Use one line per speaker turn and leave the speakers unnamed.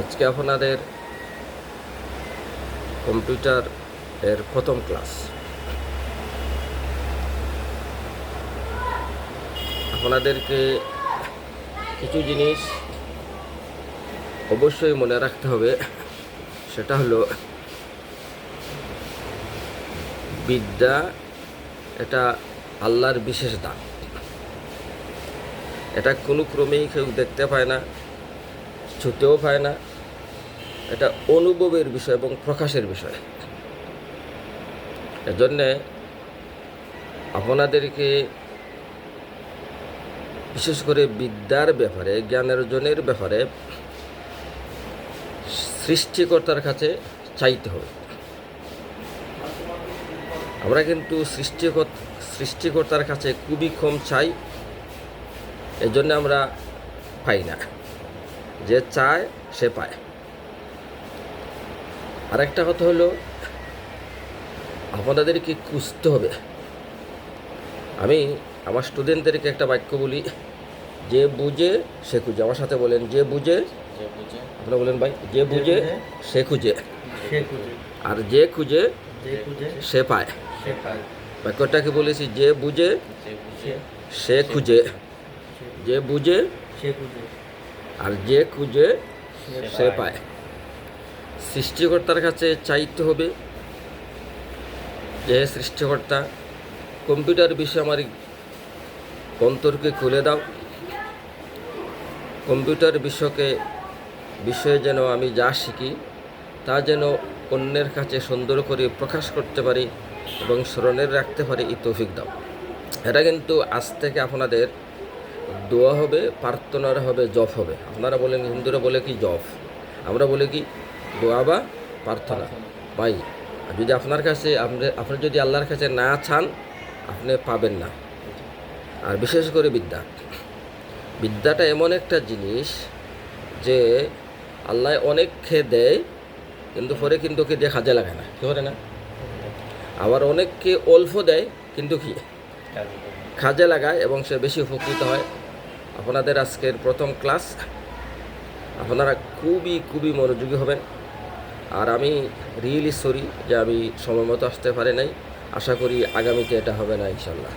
আজকে আপনাদের কম্পিউটার এর প্রথম ক্লাস। আপনাদেরকে কিছু জিনিস অবশ্যই মনে রাখতে হবে, সেটা হলো বিদ্যা এটা আল্লাহর বিশেষ দান। এটা কোনো ক্রমেই কেউ দেখতে পায় না। ছুতেও পায় না। এটা অনুভবের বিষয় এবং প্রকাশের বিষয়। এজন্যে আপনাদেরকে বিশেষ করে বিদ্যার ব্যাপারে, জ্ঞান অর্জনের ব্যাপারে সৃষ্টিকর্তার কাছে চাইতে হবে। আমরা কিন্তু সৃষ্টিকর, সৃষ্টিকর্তার কাছে খুবই কম চাই, এজন্য আমরা পাই না। যে চায় সে পায়। আরেকটা কথা হলো আপনাদেরকে খুঁজতে হবে। আমি আমার স্টুডেন্টদেরকে একটা বাক্য বলি যে বুঝে সে খুঁজে। আমার সাথে বলেন যে বুঝে
বুঝে
আপনারা বলেন ভাই যে বুঝে সে খুঁজে। আর যে খুঁজে
যে খুঁজে
সে পায়।
সে
বাক্যটাকে বলেছি যে বুঝে
যে বুঝে
সে খুঁজে। যে বুঝে
সে খুঁজে।
আর যে খুঁজে
সে
পায়। সৃষ্টিকর্তার কাছে চাইতে হবে যে সৃষ্টিকর্তা কম্পিউটার বিষয়ে আমার অন্তরকে খুলে দাও। কম্পিউটার বিষয়কে বিষয়ে যেন আমি যা শিখি তা যেন অন্যের কাছে সুন্দর করে প্রকাশ করতে পারি এবং স্মরণের রাখতে পারি এই তৌফিক দাও। এটা কিন্তু আজ থেকে আপনাদের দোয়া হবে প্রার্থনার হবে জপ হবে। আপনারা বলেন হিন্দুরা বলে কি জপ? আমরা বলে কি দোয়া বা প্রার্থনা? ভাই আর যদি আপনার কাছে আপনি আপনি যদি আল্লাহর কাছে না চান আপনি পাবেন না। আর বিশেষ করে বিদ্যা। বিদ্যাটা এমন একটা জিনিস যে আল্লাহ অনেক খেয়ে দেয় কিন্তু পরে কিন্তু ওকে দিয়ে কাজে লাগে না। কি করে না? আবার অনেককে অল্প দেয় কিন্তু কি? কাজে লাগায় এবং সে বেশি উপকৃত হয়। আপনাদের আজকের প্রথম ক্লাস। আপনারা খুবই খুবই মনোযোগী হবেন। আর আমি রিয়েলি সরি যে আমি সময় মতো আসতে পারি নাই। আশা করি আগামীতে এটা হবে না ইনশাল্লাহ